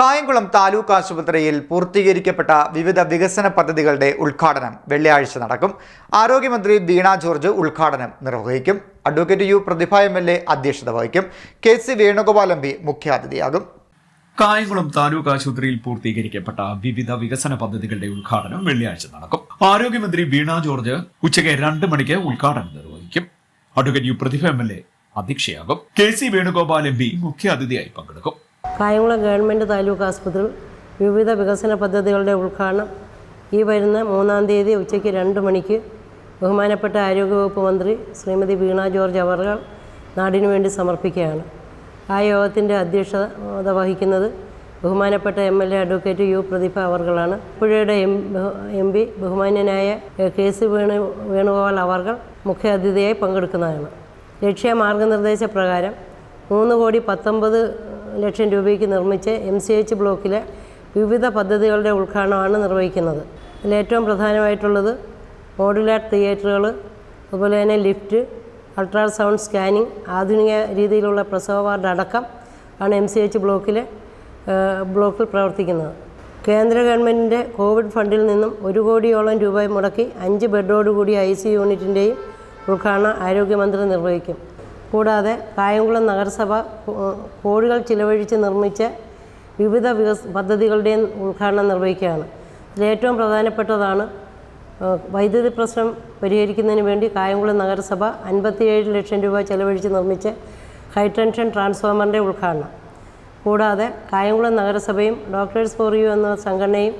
കായംകുളം താലൂക്ക് ആശുപത്രിയിൽ പൂർത്തീകരിക്കപ്പെട്ട വിവിധ വികസന പദ്ധതികളുടെ ഉദ്ഘാടനം വെള്ളിയാഴ്ച നടക്കും. ആരോഗ്യമന്ത്രി വീണ ജോർജ് ഉദ്ഘാടനം നിർവഹിക്കും. Advocate U Prathibha M L A അധ്യക്ഷത വഹിക്കും. K C Venugopal M P മുഖ്യാതിഥിയാകും. കായംകുളം താലൂക്ക് ആശുപത്രിയിൽ പൂർത്തീകരിക്കപ്പെട്ട വിവിധ വികസന പദ്ധതികളുടെ ഉദ്ഘാടനം വെള്ളിയാഴ്ച നടക്കും. ആരോഗ്യമന്ത്രി വീണ ജോർജ് ഉച്ചയ്ക്ക് രണ്ട് മണിക്ക് ഉദ്ഘാടനം നിർവഹിക്കും. Advocate U Prathibha M L A അധ്യക്ഷയാകും. K C Venugopal M P മുഖ്യാതിഥിയായി പങ്കെടുക്കും. കായംകുളം ഗവൺമെന്റ് താലൂക്ക് ആസ്പത്രിയിൽ വിവിധ വികസന പദ്ധതികളുടെ ഉദ്ഘാടനം. ഈ വരുന്ന മൂന്നാം തീയതി ഉച്ചയ്ക്ക് രണ്ട് മണിക്ക് ബഹുമാനപ്പെട്ട ആരോഗ്യവകുപ്പ് മന്ത്രി ശ്രീമതി വീണ ജോർജ് അവർകൾ നാടിനു വേണ്ടി സമർപ്പിക്കുകയാണ്. ആ യോഗത്തിന്റെ അധ്യക്ഷത വഹിക്കുന്നത് ബഹുമാനപ്പെട്ട M L A advocate U Prathibha അവർകളാണ്. പുഴയുടെ എം എം പി ബഹുമാന്യനായ കെ സി വേണു വേണുഗോപാൽ അവർകൾ മുഖ്യ അതിഥിയായി പങ്കെടുക്കുന്നതാണ്. ലക്ഷ്യ മാർഗനിർദ്ദേശ പ്രകാരം മൂന്ന് കോടി പത്തൊമ്പത് ലക്ഷം രൂപയ്ക്ക് നിർമ്മിച്ച് എം സി എച്ച് ബ്ലോക്കിലെ വിവിധ പദ്ധതികളുടെ ഉദ്ഘാടനമാണ് നിർവഹിക്കുന്നത്. ഇതിൽ ഏറ്റവും പ്രധാനമായിട്ടുള്ളത് മോഡുലാർ തിയേറ്ററുകൾ അതുപോലെ തന്നെ ലിഫ്റ്റ് അൾട്രാസൗണ്ട് സ്കാനിങ് ആധുനിക രീതിയിലുള്ള പ്രസവ വാർഡ് അടക്കം ആണ് എം സി എച്ച് ബ്ലോക്കിലെ ബ്ലോക്കിൽ പ്രവർത്തിക്കുന്നത്. കേന്ദ്ര ഗവൺമെന്റിന്റെ കോവിഡ് ഫണ്ടിൽ നിന്നും ഒരു കോടിയോളം രൂപ മുടക്കി അഞ്ച് ബെഡോടുകൂടി ഐ സി യൂണിറ്റിന്റെയും ഉദ്ഘാടനം ആരോഗ്യമന്ത്രി നിർവഹിക്കും. കൂടാതെ കായംകുളം നഗരസഭ കോഴികൾ ചിലവഴിച്ച് നിർമ്മിച്ച വിവിധ വികസ പദ്ധതികളുടെയും ഉദ്ഘാടനം നിർവഹിക്കുകയാണ്. ഇതിലേറ്റവും പ്രധാനപ്പെട്ടതാണ് വൈദ്യുതി പ്രശ്നം പരിഹരിക്കുന്നതിന് വേണ്ടി കായംകുളം നഗരസഭ അൻപത്തിയേഴ് ലക്ഷം രൂപ ചെലവഴിച്ച് നിർമ്മിച്ച ഹൈടെൻഷൻ ട്രാൻസ്ഫോമറിന്റെ ഉദ്ഘാടനം. കൂടാതെ കായംകുളം നഗരസഭയും ഡോക്ടേഴ്സ് ഫോർ യു എന്ന സംഘടനയും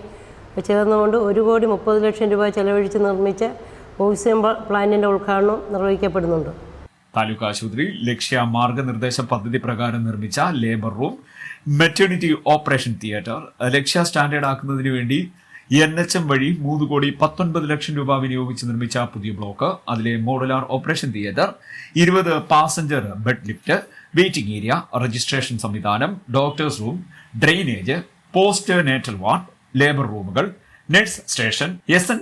ചേർന്നുകൊണ്ട് ഒരു കോടി മുപ്പത് ലക്ഷം രൂപ ചിലവഴിച്ച് നിർമ്മിച്ച ഓക്സിജൻ പ്ല- പ്ലാന്റിന്റെ ഉദ്ഘാടനവും നിർവഹിക്കപ്പെടുന്നുണ്ട്. താലൂക്ക് ആശുപത്രി ലക്ഷ്യ മാർഗനിർദ്ദേശ പദ്ധതി പ്രകാരം നിർമ്മിച്ച labour room maternity operation theatre Lakshya standard ആക്കുന്നതിന് വേണ്ടി എൻ എച്ച് എം വഴി മൂന്ന് കോടി പത്തൊൻപത് ലക്ഷം രൂപ വിനിയോഗിച്ച് നിർമ്മിച്ച പുതിയ ബ്ലോക്ക്. അതിലെ മോഡുലാർ ഓപ്പറേഷൻ തിയേറ്റർ ഇരുപത് passenger bed lift waiting area registration സംവിധാനം doctors room drainage postnatal ward labour റൂമുകൾ nurse station S N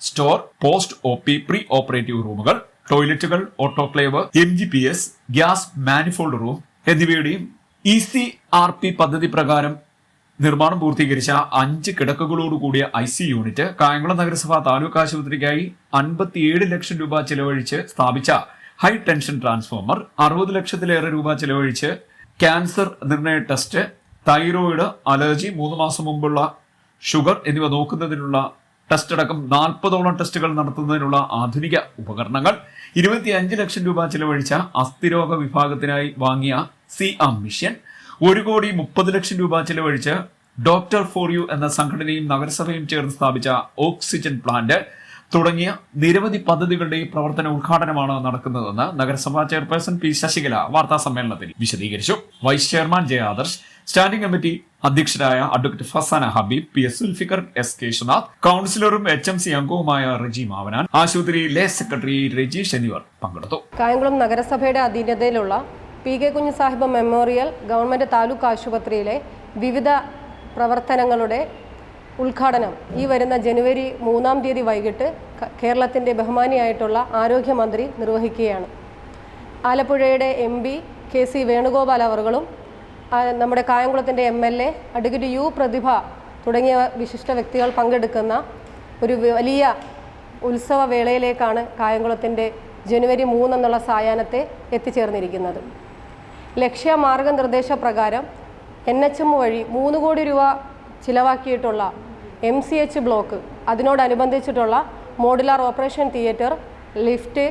store post O P preoperative റൂമുകൾ ടോയ്ലറ്റുകൾ autoclave M G P S gas manifold room എന്നിവയുടെയും E C R P പദ്ധതി പ്രകാരം നിർമ്മാണം പൂർത്തീകരിച്ച അഞ്ച് കിടക്കകളോട് കൂടിയ I C unit Kayamkulam നഗരസഭ താലൂക്ക് ആശുപത്രിക്കായി അൻപത്തിയേഴ് ലക്ഷം രൂപ ചെലവഴിച്ച് സ്ഥാപിച്ച ഹൈ ടെൻഷൻ ട്രാൻസ്ഫോമർ അറുപത് ലക്ഷത്തിലേറെ രൂപ ചെലവഴിച്ച് ക്യാൻസർ നിർണയ ടെസ്റ്റ് തൈറോയിഡ് അലർജി മൂന്ന് മാസം മുമ്പുള്ള ഷുഗർ എന്നിവ നോക്കുന്നതിനുള്ള ടെസ്റ്റ് അടക്കം നാൽപ്പതോളം ടെസ്റ്റുകൾ നടത്തുന്നതിനുള്ള ആധുനിക ഉപകരണങ്ങൾ ഇരുപത്തിയഞ്ച് ലക്ഷം രൂപ ചിലവഴിച്ച അസ്ഥിരോഗ വിഭാഗത്തിനായി വാങ്ങിയ സി ആ മിഷൻ ഒരു കോടി മുപ്പത് ലക്ഷം രൂപ ചിലവഴിച്ച് ഡോക്ടർ ഫോർ യു എന്ന സംഘടനയും നഗരസഭയും ചേർന്ന് സ്ഥാപിച്ച ഓക്സിജൻ പ്ലാന്റ് തുടങ്ങിയ നിരവധി പദ്ധതികളുടെ പ്രവർത്തന ഉദ്ഘാടനമാണ് നടക്കുന്നതെന്ന് നഗരസഭാ ചെയർപേഴ്സൺ പി ശശികല വാർത്താ സമ്മേളനത്തിൽ വിശദീകരിച്ചു. Vice chairman Jaya Adarsh standing committee അധ്യക്ഷരായ advocate Fasana Habeeb P S Sulfikar S Keshavanath കൌൺസിലറും H M C അംഗവുമായ റജി മാവനാൻ ആശുപത്രി ലേ സെക്രട്ടറി രജീഷ് എന്നിവർ പങ്കെടുത്തു. കായംകുളം നഗരസഭയുടെ അധീനതയിലുള്ള പി കെ കുഞ്ഞു സാഹിബ് മെമ്മോറിയൽ ഗവൺമെന്റ് താലൂക്ക് ആശുപത്രിയിലെ വിവിധ പ്രവർത്തനങ്ങളുടെ ഉദ്ഘാടനം ഈ വരുന്ന ജനുവരി മൂന്നാം തീയതി വൈകിട്ട് കേരളത്തിന്റെ ബഹുമാനിയായിട്ടുള്ള ആരോഗ്യമന്ത്രി നിർവഹിക്കുകയാണ്. ആലപ്പുഴയുടെ M P K C Venugopal അവറുകളും നമ്മുടെ കായംകുളത്തിന്റെ M L A advocate U Prathibha തുടങ്ങിയ വിശിഷ്ട വ്യക്തികൾ പങ്കെടുക്കുന്ന ഒരു വലിയ ഉത്സവ വേളയിലേക്കാണ് കായംകുളത്തിന്റെ ജനുവരി മൂന്നെന്നുള്ള സായാഹ്നത്തെ എത്തിച്ചേർന്നിരിക്കുന്നത്. ലക്ഷ്യ മാർഗനിർദ്ദേശ പ്രകാരം എൻ എച്ച് എം വഴി മൂന്ന് കോടി രൂപ ചിലവാക്കിയിട്ടുള്ള M C H block അതിനോടനുബന്ധിച്ചിട്ടുള്ള modular operation theatre lift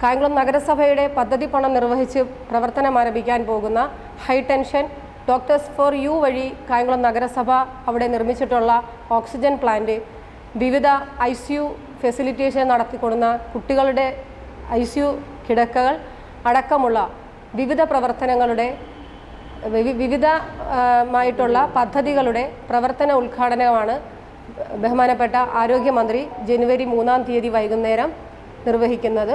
Kayamkulam നഗരസഭയുടെ പദ്ധതി പണം നിർവഹിച്ച് പ്രവർത്തനം ആരംഭിക്കാൻ പോകുന്ന high tension doctors for you വഴി കായംകുളം നഗരസഭ അവിടെ നിർമ്മിച്ചിട്ടുള്ള ഓക്സിജൻ പ്ലാന്റ് വിവിധ ഐ സി യു ഫെസിലിറ്റേഷൻ നടത്തിക്കൊടുന്ന കുട്ടികളുടെ ഐ സി യു കിടക്കകൾ അടക്കമുള്ള വിവിധ പ്രവർത്തനങ്ങളുടെ വിവിധമായിട്ടുള്ള പദ്ധതികളുടെ പ്രവർത്തന ഉദ്ഘാടനമാണ് ബഹുമാനപ്പെട്ട ആരോഗ്യമന്ത്രി ജനുവരി മൂന്നാം തീയതി വൈകുന്നേരം നിർവഹിക്കുന്നത്.